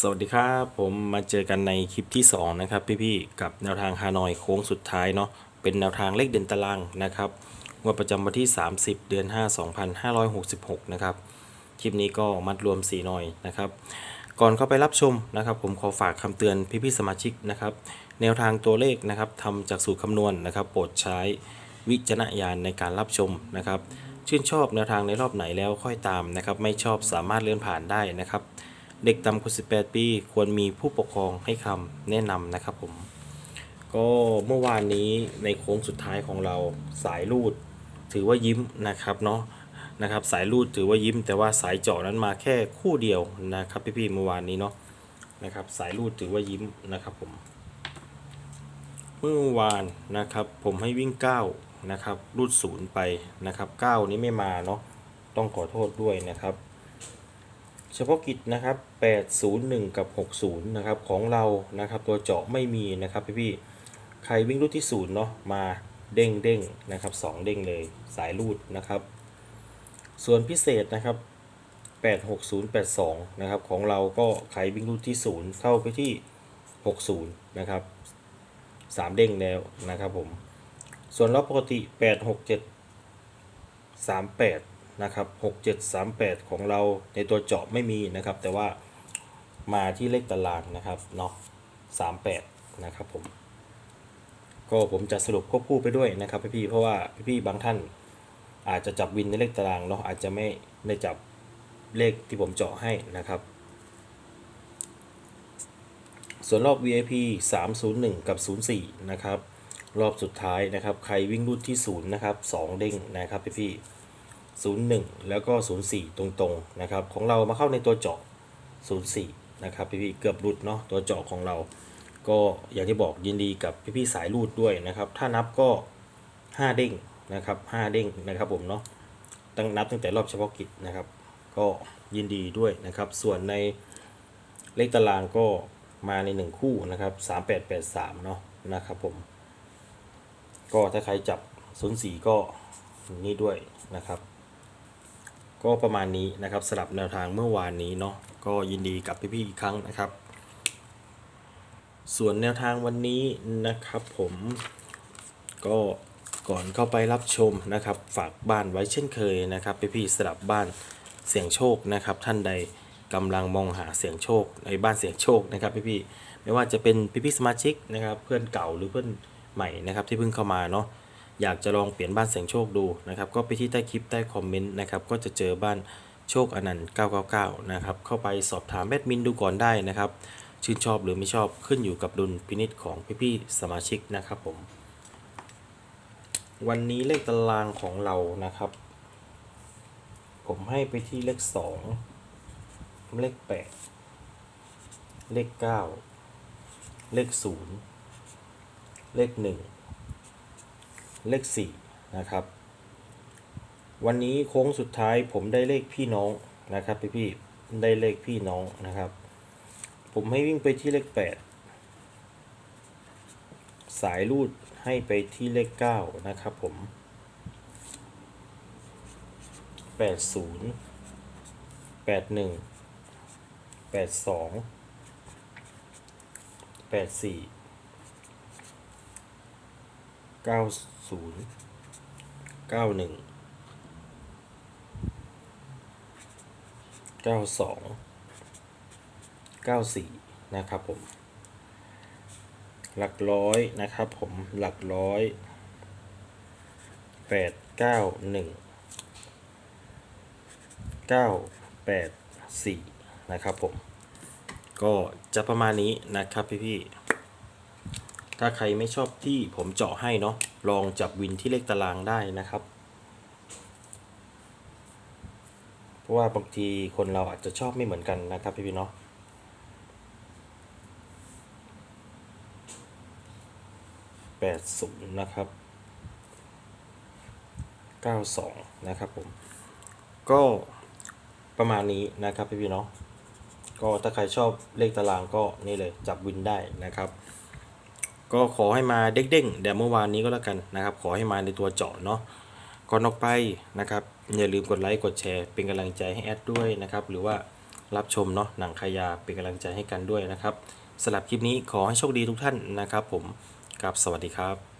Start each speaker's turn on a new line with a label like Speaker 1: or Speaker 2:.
Speaker 1: สวัสดีครับผมมาเจอกันในคลิปที่ 2 นะครับพี่ๆกับแนวทางฮานอยโค้งสุดท้ายเนาะเป็นแนวทางเลขเด่นตารางนะครับงวดประจำวันที่ 30 เดือน 5 2566 นะครับคลิปนี้ก็มัดรวม 4 หน่อยนะครับ ก่อนเข้าไปรับชมนะครับ ผมขอฝากคำเตือนพี่ๆสมาชิกนะครับแนวทางตัวเลขนะครับทำจากสูตรคำนวณนะครับ โปรดใช้วิจารณญาณในการรับชมนะครับ ชื่นชอบแนวทางในรอบไหนแล้วค่อยตามนะครับ ไม่ชอบสามารถเลื่อนผ่านได้นะครับ เด็กต่ำกว่า 18 ปี ควรมีผู้ปกครองให้คำแนะนำนะครับผม ก็เมื่อวานนี้ในโค้งสุดท้ายของเราสายรูด ถือว่ายิ้มนะครับเนาะนะครับสายรูดถือว่ายิ้ม แต่ว่าสายเจาะนั้นมาแค่คู่เดียวนะครับพี่ๆเมื่อวานนี้เนาะนะครับสายรูดถือว่ายิ้มนะครับผมเมื่อวานนะครับผมให้วิ่ง 9 นะครับรูดศูนย์ไปนะครับ 9 นี้ไม่มาเนาะต้องขอโทษด้วยนะครับ เฉพาะกิจนะครับ 801 กับ 60 นะครับ ของเรานะครับ ตัวเจาะไม่มีนะครับพี่ๆใครวิ่งรูดที่ศูนย์เนาะมาเด้งเด้งนะครับ 2 เด้งเลยสายรูดนะครับ ส่วนพิเศษนะครับ 86082 นะครับ ของเราก็ใครวิ่งรูดที่ศูนย์เข้าไปที่ 60 นะครับ 3 เด้งแล้วนะครับผม ส่วนรอบปกติ 867 38 นะครับ6738 ของเราในตัวเจาะไม่มีนะครับ แต่ว่ามาที่เลขตารางนะครับเนาะ38 นะครับผม ก็ผมจะสรุปควบคู่ไปด้วยนะครับพี่ๆเพราะว่าพี่ๆบางท่านอาจจะจับวินในเลขตารางเนาะอาจจะไม่ได้จับเลขที่ผมเจาะให้นะครับ ส่วนรอบ VIP 301 กับ 04 นะครับ รอบสุดท้ายนะครับ ใครวิ่งรูดที่ 0 นะครับ 2 เด้งนะครับพี่ๆ 01 แล้วก็ 04 ตรงๆนะครับของเรามาเข้าในตัวเจาะ 04 นะครับพี่ๆเกือบหลุดเนาะตัวเจาะของเรา ก็อย่างที่บอกยินดีกับพี่ๆสายรูดด้วยนะครับ ถ้านับก็ 5 เด้งนะครับ 5 เด้งนะครับผมเนาะตั้งนับตั้งแต่รอบเฉพาะกิจนะครับ ก็ยินดีด้วยนะครับ ส่วนในเลขตารางก็มาใน 1 คู่นะครับ3883เนาะนะครับผม ก็ถ้าใครจับ04ก็นี่ด้วยนะครับ ก็ประมาณนี้นะครับสลับแนวทางเมื่อวานนี้เนาะก็ยินดีกับพี่ๆอีกครั้งนะครับ ส่วนแนวทางวันนี้นะครับผมก็ก่อนเข้าไปรับชมนะครับ ฝากบ้านไว้เช่นเคยนะครับพี่ๆสลับบ้านเสียงโชคนะครับ ท่านใดกำลังมองหาเสียงโชคในบ้านเสียงโชคนะครับพี่ๆไม่ว่าจะเป็นพี่ๆสมาชิกนะครับ เพื่อนเก่าหรือเพื่อนใหม่นะครับที่เพิ่งเข้ามาเนาะ อยากจะลองเปลี่ยนบ้านเสียงโชคดูนะครับ ก็ไปที่ใต้คลิปใต้คอมเมนต์นะครับ ก็จะเจอบ้านโชคอนันต์999 นะครับ เข้าไปสอบถามแอดมินดูก่อนได้นะครับ ชื่นชอบหรือไม่ชอบขึ้นอยู่กับดุลพินิษของพี่ๆสมาชิกนะครับผม วันนี้เลขตารางของเรานะครับ ผมให้ไปที่เลข 2 เลข 8 เลข 9 เลข 0 เลข 1 เลข 4 นะครับ วันนี้โค้งสุดท้ายผมได้เลขพี่น้องนะครับพี่พี่ๆได้เลขพี่น้องนะครับ ผมให้วิ่งไปที่เลข 8 สายรูดให้ไปที่เลข 9 นะครับผม 80 81 82 84 90 91 92 94นะครับผม หลักร้อยนะครับผมหลักร้อย8 9 1 9 8 4นะครับผม ก็จะประมาณนี้นะครับพี่ๆ ถ้าใครไม่ชอบที่ผมเจาะให้เนาะลองจับวินที่เลขตารางได้นะครับ เพราะว่าบางทีคนเราอาจจะชอบไม่เหมือนกันนะครับพี่ๆเนาะแปดศูนย์นะครับเก้าสองนะครับผม ก็ประมาณนี้นะครับพี่ๆเนาะก็ถ้าใครชอบเลขตารางก็นี่เลยจับวินได้นะครับ ก็ขอให้มาเด้งๆเดี๋ยวเมื่อวานนี้ก็แล้วกันนะครับ ขอให้มาในตัวเจาะเนาะก่อนออกไปนะครับ อย่าลืมกดไลค์กดแชร์ เป็นกำลังใจให้แอดด้วยนะครับ หรือว่ารับชมเนาะหนังขายาเป็นกำลังใจให้กันด้วยนะครับสำหรับคลิปนี้ขอให้โชคดีทุกท่านนะครับ ผมกับสวัสดีครับ